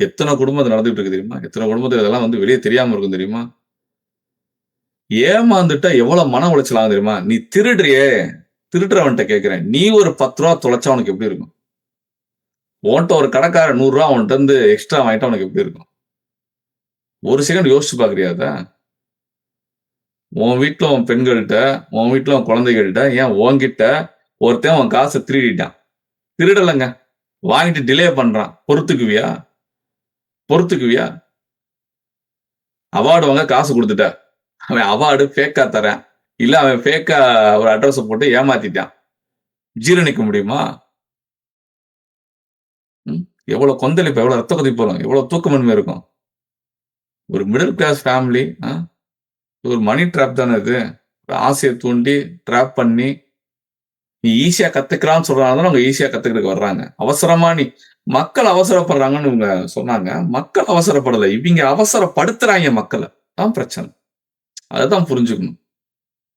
எத்தனை குடும்பம் நடந்துகிட்டு இருக்கு தெரியுமா? எத்தனை குடும்பத்துல இதெல்லாம் வந்து வெளியே தெரியாம இருக்கும் தெரியுமா? ஏமாந்துட்டா எவ்வளவு மன உளைச்சல் தெரியுமா? நீ திருடுறியே, திருடுறவன்கிட்ட கேட்கிறேன். நீ ஒரு பத்து ரூபா தொலைச்சா உனக்கு எப்படி இருக்கும்? உன்கிட்ட ஒரு கடைக்காரன் ரூ. 100 உன்ட்ட இருந்து எக்ஸ்ட்ரா வாங்கிட்டா உனக்கு எப்படி இருக்கும்? ஒரு செகண்ட் யோசிச்சு பாக்குறியாதா உன் வீட்ல உன் பெண்கள்கிட்ட உன் வீட்ல உன் குழந்தைகள்கிட்ட ஏன் உன்கிட்ட ஒருத்தன் உன் காசை திருடிட்டான். திருடலைங்க வாங்கிட்டு டிலே பண்றான். பொறுத்துக்குவியா? பொறுத்துக்குவியா? அவார்டு வாங்க காசு கொடுத்துட்ட அவன் அவார்டு ஃபேக்கா தரேன் இல்ல அவன் ஃபேக்கா ஒரு அட்ரஸ போட்டு ஏமாத்திட்டான். ஜீரணிக்க முடியுமா? ம். எவ்வளவு கொந்தளிப்பு, எவ்வளவு ரத்த கொதிப்பு வரும். எவ்வளவு தூக்கமின்மை இருக்கும். ஒரு மிடில் கிளாஸ் ஃபேமிலி ஒரு மணி ட்ராப் தானே இது. ஒரு தூண்டி, ட்ராப் பண்ணி, நீ ஈஸியா கத்துக்கலாம்னு சொல்றாங்க அவங்க ஈஸியா கத்துக்கிறதுக்கு வர்றாங்க. அவசரமா நீ மக்கள் அவசரப்படுறாங்கன்னு இவங்க சொன்னாங்க. மக்கள் அவசரப்படலை இவங்க அவசரப்படுத்துறாங்க மக்களை தான் பிரச்சனை. அததான் புரிஞ்சுக்கணும்.